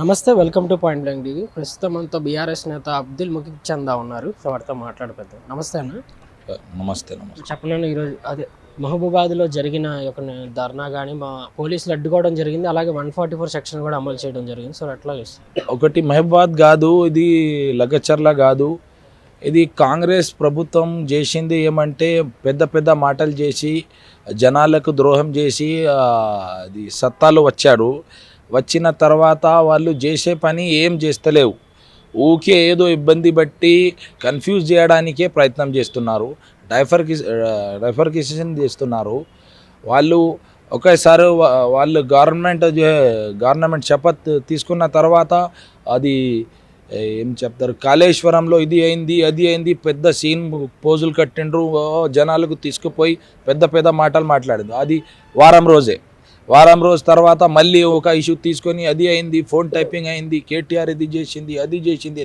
నమస్తే welcome to Point Blank TV. ప్రస్తుతం మనతో బీఆర్ఎస్ నేత అబ్దుల్ ముఖిద్ చందా ఉన్నారు. సో వారితో మాట్లాడపెద్దాం నమస్తే అన్న. నమస్తే నమస్తే. చెప్పనన్న ఈరోజు అదే మహబూబాద్లో జరిగిన యొక్క ధర్నా కానీ మా పోలీసులు అడ్డుకోవడం జరిగింది. అలాగే వన్ ఫార్టీ ఫోర్ సెక్షన్ కూడా అమలు చేయడం జరిగింది. సో చూస్తారు? ఒకటి మహబాద్ కాదు ఇది లగచర్ల కాదు. ఇది కాంగ్రెస్ ప్రభుత్వం చేసింది ఏమంటే పెద్ద పెద్ద మాటలు చేసి జనాలకు ద్రోహం చేసి అది సత్తాలో వచ్చాడు వచ్చిన తర్వాత వాళ్ళు చేసే పని ఏం చేస్తలేవు. ఊకే ఏదో ఇబ్బంది బట్టి కన్ఫ్యూజ్ చేయడానికే ప్రయత్నం చేస్తున్నారు. డైఫర్కి డైఫర్కిసేషన్ చేస్తున్నారు. వాళ్ళు ఒకేసారి వాళ్ళు గవర్నమెంట్ గవర్నమెంట్ శపథ్ తీసుకున్న తర్వాత అది ఏం చెప్తారు కాళేశ్వరంలో ఇది అయింది అది అయింది పెద్ద సీన్ పోజులు కట్టిండ్రు ఓ, జనాలకు తీసుకుపోయి పెద్ద పెద్ద మాటలు మాట్లాడింది అది వారం రోజే. వారం రోజు తర్వాత మళ్ళీ ఒక ఇష్యూ తీసుకొని అది అయింది ఫోన్ టైపింగ్ అయింది కేటీఆర్ ఇది చేసింది అది చేసింది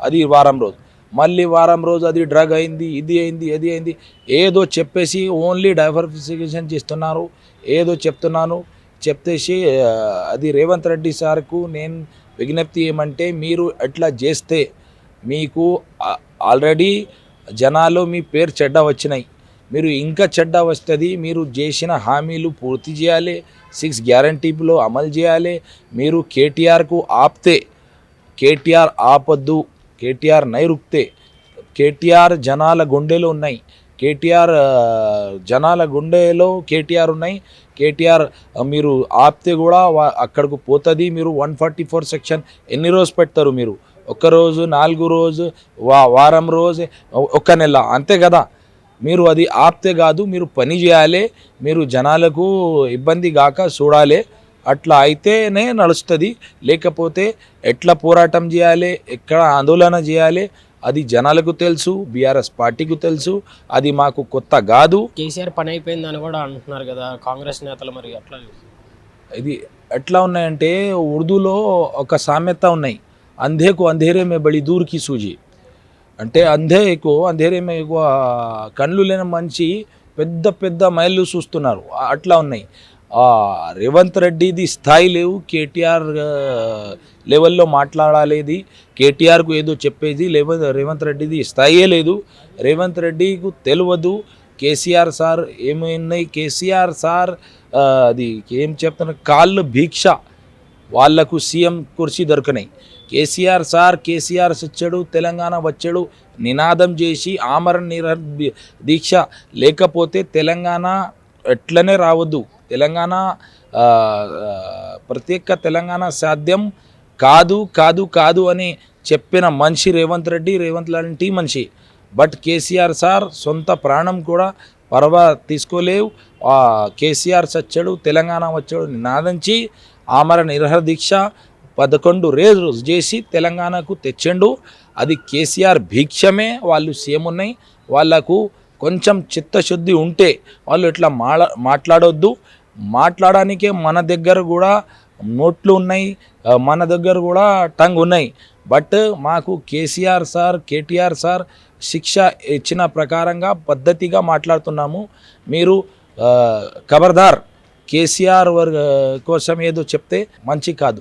అది వారం రోజు. మళ్ళీ వారం రోజు అది డ్రగ్ అయింది ఇది అయింది అది అయింది. ఏదో చెప్పేసి ఓన్లీ డైవర్సిఫికేషన్ చేస్తున్నారు. ఏదో చెప్తున్నాను. చెప్తేసి అది రేవంత్ రెడ్డి సార్కు నేను విజ్ఞప్తి ఏమంటే మీరు అట్లా చేస్తే మీకు ఆల్రెడీ జనాలు మీ పేరు చెడ్డ వచ్చినాయి. మీరు ఇంకా చెడ్డ వస్తుంది మీరు చేసిన హామీలు పూర్తి చేయాలి సిక్స్ గ్యారంటీలో అమలు చేయాలి మీరు కేటీఆర్కు ఆప్తే కేటీఆర్ ఆపద్దు కేటీఆర్ నైరుక్తే కేటీఆర్ జనాల గుండెలో ఉన్నాయి కేటీఆర్ జనాల గుండెలో కేటీఆర్ ఉన్నాయి కేటీఆర్ మీరు ఆపితే కూడా అక్కడికి పోతుంది మీరు వన్ ఫార్టీ ఫోర్ సెక్షన్ ఎన్ని రోజు పెడతారు మీరు? ఒక్క రోజు నాలుగు రోజు వా వారం రోజు ఒక్క నెల అంతే కదా? మీరు అది ఆపితే కాదు మీరు పని చేయాలి మీరు జనాలకు ఇబ్బంది కాక చూడాలి. అట్లా అయితేనే నడుస్తుంది. లేకపోతే ఎట్లా పోరాటం చేయాలి ఎక్కడ ఆందోళన చేయాలి అది జనాలకు తెలుసు బీఆర్ఎస్ పార్టీకి తెలుసు అది మాకు కొత్త కాదు. కేసీఆర్ పని అయిపోయిందని కూడా అంటున్నారు కదా కాంగ్రెస్ నేతలు మరి అట్లా? ఇది ఎట్లా ఉన్నాయంటే ఉర్దూలో ఒక సామెత ఉన్నాయి. అంధేకు అంధేరే మే బడి దూర్కి సూజి. అంటే అంధేకు ఎక్కువ మే ఎక్కువ కళ్ళు లేని మనిషి పెద్ద పెద్ద మైళ్ళు చూస్తున్నారు. అట్లా ఉన్నాయి. రేవంత్ రెడ్డిది స్థాయి లేవు కేటీఆర్ లెవెల్లో మాట్లాడాలేది కేటీఆర్కు ఏదో చెప్పేది లేవ రేవంత్ రెడ్డిది స్థాయే లేదు. రేవంత్ రెడ్డికు తెలియదు కేసీఆర్ సార్ ఏమైనాయి కేసీఆర్ సార్ అది ఏం చెప్తున్నారు కాళ్ళు భిక్ష వాళ్ళకు సీఎం కుర్చీ దొరకనాయి. కేసీఆర్ సార్ కేసీఆర్ వచ్చాడు తెలంగాణ వచ్చాడు నినాదం చేసి ఆమరణ నిర దీక్ష లేకపోతే తెలంగాణ ఎట్లనే రావద్దు. తెలంగాణ ప్రత్యేక తెలంగాణ సాధ్యం కాదు కాదు కాదు అని చెప్పిన మనిషి రేవంత్ రెడ్డి రేవంత్ లాంటి మనిషి. బట్ కేసీఆర్ సార్ సొంత ప్రాణం కూడా పర్వ తీసుకోలేవు. కేసీఆర్ సచ్చాడు తెలంగాణ వచ్చాడు నినాదించి ఆమర నిరహ దీక్ష పదకొండు రేజు చేసి తెలంగాణకు తెచ్చిండు. అది కేసీఆర్ భిక్షమే. వాళ్ళు సేమ్ ఉన్నాయి వాళ్ళకు కొంచెం చిత్తశుద్ధి ఉంటే వాళ్ళు ఇట్లా మాడ మాట్లాడొద్దు. మాట్లాడడానికే మన దగ్గర కూడా నోట్లు ఉన్నాయి. మన దగ్గర కూడా టంగ్ ఉన్నాయి. బట్ మాకు కేసీఆర్ సార్ కేటీఆర్ సార్ శిక్ష ఇచ్చిన ప్రకారంగా పద్ధతిగా మాట్లాడుతున్నాము. మీరు ఖబర్దార్ కేసీఆర్ వర్గ కోసం ఏదో చెప్తే మంచి కాదు.